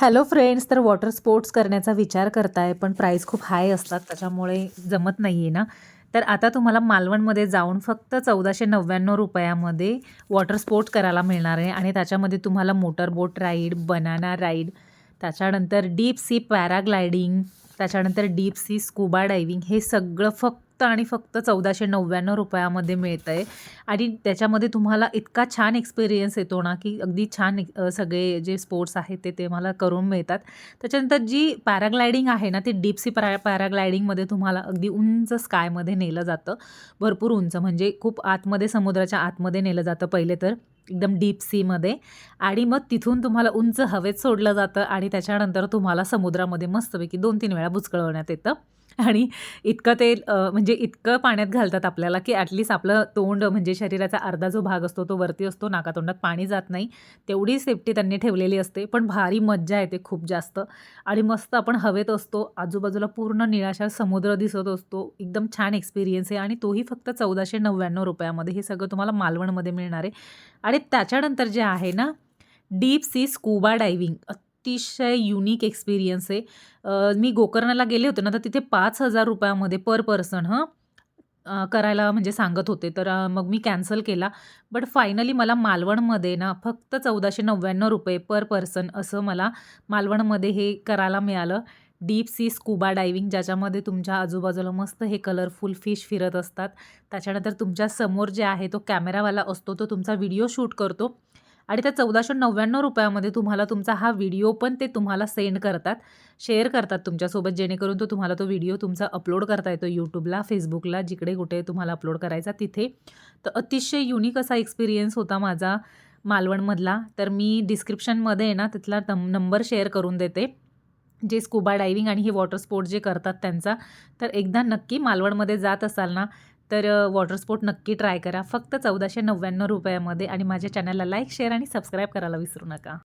Hello friends तर water sports करण्याचा विचार करताय पण प्राईस खूप हाय असतात त्याच्यामुळे जमत नाही आहे ना. तर आता तुम्हाला मालवणमध्ये जाऊन फक्त चौदाशे नव्याण्णव रुपयामध्ये वॉटर स्पोर्ट्स करायला मिळणार आहे आणि त्याच्यामध्ये तुम्हाला motor boat ride banana ride त्याच्यानंतर डीप सी पॅराग्लायडिंग त्याच्यानंतर डीप सी स्कुबा डायव्हिंग हे सगळं फक्त आणि फक्त चौदाशे नव्याण्णव रुपयामध्ये मिळतं आहे आणि त्याच्यामध्ये तुम्हाला इतका छान एक्सपिरियन्स येतो ना की अगदी छान सगळे जे स्पोर्ट्स आहेत ते ते मला करून मिळतात. त्याच्यानंतर जी पॅराग्लायडिंग आहे ना ती डीप सी पॅरा पॅराग्लायडिंगमध्ये तुम्हाला अगदी उंच स्कायमध्ये नेलं जातं. भरपूर उंच म्हणजे खूप आतमध्ये समुद्राच्या आतमध्ये नेलं जातं पहिले तर एकदम डीप सीमध्ये आणि मग तिथून तुम्हाला उंच हवेत सोडलं जातं आणि त्याच्यानंतर तुम्हाला समुद्रामध्ये मस्तपैकी दोन तीन वेळा बुचकळवण्यात येतं. आणि इतकं ते म्हणजे इतकं पाण्यात घालतात आपल्याला की ॲटलीस्ट आपलं तोंड म्हणजे शरीराचा अर्धा जो भाग असतो तो वरती असतो नाकातोंडात पाणी जात नाही. तेवढी सेफ्टी त्यांनी ठेवलेली असते पण भारी मज्जा येते खूप जास्त. आणि मस्त आपण हवेत असतो आजूबाजूला पूर्ण निळाशार समुद्र दिसत असतो एकदम छान एक्सपिरियन्स आहे. आणि तोही फक्त चौदाशे नव्याण्णव रुपयामध्ये हे सगळं तुम्हाला मालवणमध्ये मिळणार आहे. आणि त्याच्यानंतर जे आहे ना डीप सी स्कुबा डायव्हिंग अतिशय युनिक एक्सपिरियन्स आहे. मी गोकर्णाला गेले होते ना तर तिथे पाच हजार रुपयामध्ये पर पर्सन हं करायला म्हणजे सांगत होते. तर मग मी कॅन्सल केला. बट फायनली मला मालवणमध्ये ना फक्त चौदाशे नव्याण्णव रुपये पर पर्सन असं मला मालवणमध्ये हे करायला मिळालं. डीप सी स्कुबा डायव्हिंग ज्याच्यामध्ये तुमच्या आजूबाजूला मस्त हे कलरफुल फिश फिरत असतात. त्याच्यानंतर तुमच्यासमोर जे आहे तो कॅमेरावाला असतो तो तुमचा व्हिडिओ शूट करतो. आणि त्या चौदाशे नव्याण्णव रुपयामध्ये तुम्हाला तुमचा हा व्हिडिओ पण ते तुम्हाला सेंड करतात शेअर करतात तुमच्यासोबत जेणेकरून तो तुम्हाला तो व्हिडिओ तुमचा अपलोड करता येतो यूट्यूबला फेसबुकला जिकडे कुठे तुम्हाला अपलोड करायचा तिथे. तर अतिशय युनिक असा एक्सपिरियन्स होता माझा मालवणमधला. तर मी डिस्क्रिप्शनमध्ये आहे ना तिथला नम नंबर शेअर करून देते. जे स्कुबा डायविंग आणि हे वॉटर स्पोर्ट जे करतात त्यांचा तर एकदा नक्की मालवणमध्ये जात असाल ना तर वॉटर स्पोर्ट नक्की ट्राय करा. फक्त चौदाशे नव्याण्णव रुपयामध्ये आणि माझ्या चॅनलला लाईक शेअर आणि सबस्क्राईब करायला विसरू नका.